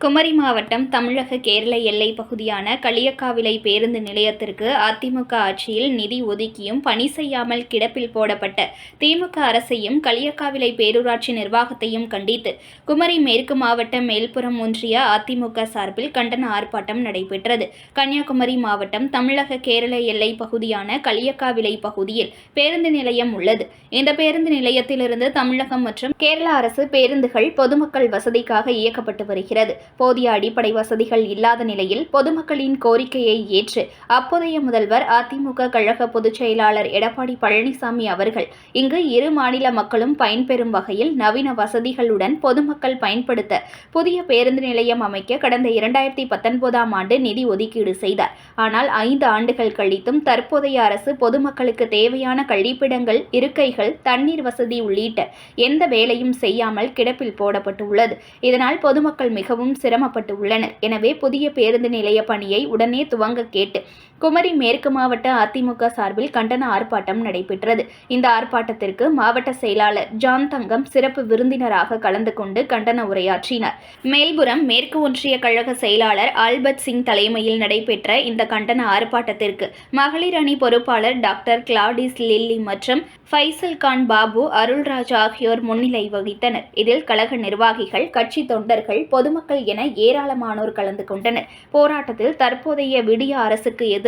Kumari மாவட்டம் தமிழக கேரள எல்லை பகுதியான களியக்காவிலை பேருந்து நிலையத்திற்கு அதிமுக ஆட்சியில் நிதி ஒதுக்கியும் பணி செய்யாமல் கிடப்பில் போடப்பட்ட திமுக அரசையும் களியக்காவிலை பேரூராட்சி நிர்வாகத்தையும் கண்டித்து குமரி மேற்கு மாவட்டம் மேல்புறம் ஒன்றிய அதிமுக சார்பில் கண்டன ஆர்ப்பாட்டம் நடைபெற்றது. கன்னியாகுமரி மாவட்டம் தமிழக கேரள எல்லை பகுதியான களியக்காவிலை பகுதியில் பேருந்து நிலையம் உள்ளது. இந்த பேருந்து நிலையத்திலிருந்து தமிழகம் மற்றும் கேரள அரசு பேருந்துகள் பொதுமக்கள் வசதிக்காக இயக்கப்பட்டு வருகிறது. போதிய அடிப்படை வசதிகள் இல்லாத நிலையில் பொதுமக்களின் கோரிக்கையை ஏற்று அப்போதைய முதல்வர் அதிமுக கழக பொதுச் செயலாளர் எடப்பாடி பழனிசாமி அவர்கள் இங்கு இரு மாநில மக்களும் பயன்பெறும் வகையில் நவீன வசதிகளுடன் பொதுமக்கள் பயன்படுத்த புதிய பேருந்து நிலையம் அமைக்க கடந்த இரண்டாயிரத்தி பத்தொன்பதாம் ஆண்டு நிதி ஒதுக்கீடு செய்தார். ஆனால் ஐந்து ஆண்டுகள் கழித்தும் தற்போதைய அரசு பொதுமக்களுக்கு தேவையான கழிப்பிடங்கள் இருக்கைகள் தண்ணீர் வசதி உள்ளிட்ட எந்த வேலையும் செய்யாமல் கிடப்பில் போடப்பட்டுள்ளது. இதனால் பொதுமக்கள் மிகவும் சிரமப்பட்டு உள்ளனர். எனவே புதிய பேருந்து நிலைய பணியை உடனே துவங்க கேட்டு குமரி மேற்கு மாவட்ட அதிமுக சார்பில் கண்டன ஆர்ப்பாட்டம் நடைபெற்றது. இந்த ஆர்ப்பாட்டத்திற்கு மாவட்ட செயலாளர் ஜான் தங்கம் சிறப்பு விருந்தினராக கலந்து கொண்டு கண்டன உரையாற்றினார். மேல்புறம் மேற்கு ஒன்றிய கழக செயலாளர் ஆல்பர்ட் சிங் தலைமையில் நடைபெற்ற இந்த கண்டன ஆர்ப்பாட்டத்திற்கு மகளிர் அணி பொறுப்பாளர் டாக்டர் கிளாடிஸ் லில்லி மற்றும் ஃபைசல் கான் பாபு அருள்ராஜ் ஆகியோர் முன்னிலை வகித்தனர். இதில் கழக நிர்வாகிகள் கட்சி தொண்டர்கள் பொதுமக்கள் என ஏராளமானோர் கலந்து கொண்டனர். போராட்டத்தில் தற்போதைய விடிய அரசுக்கு எதிர்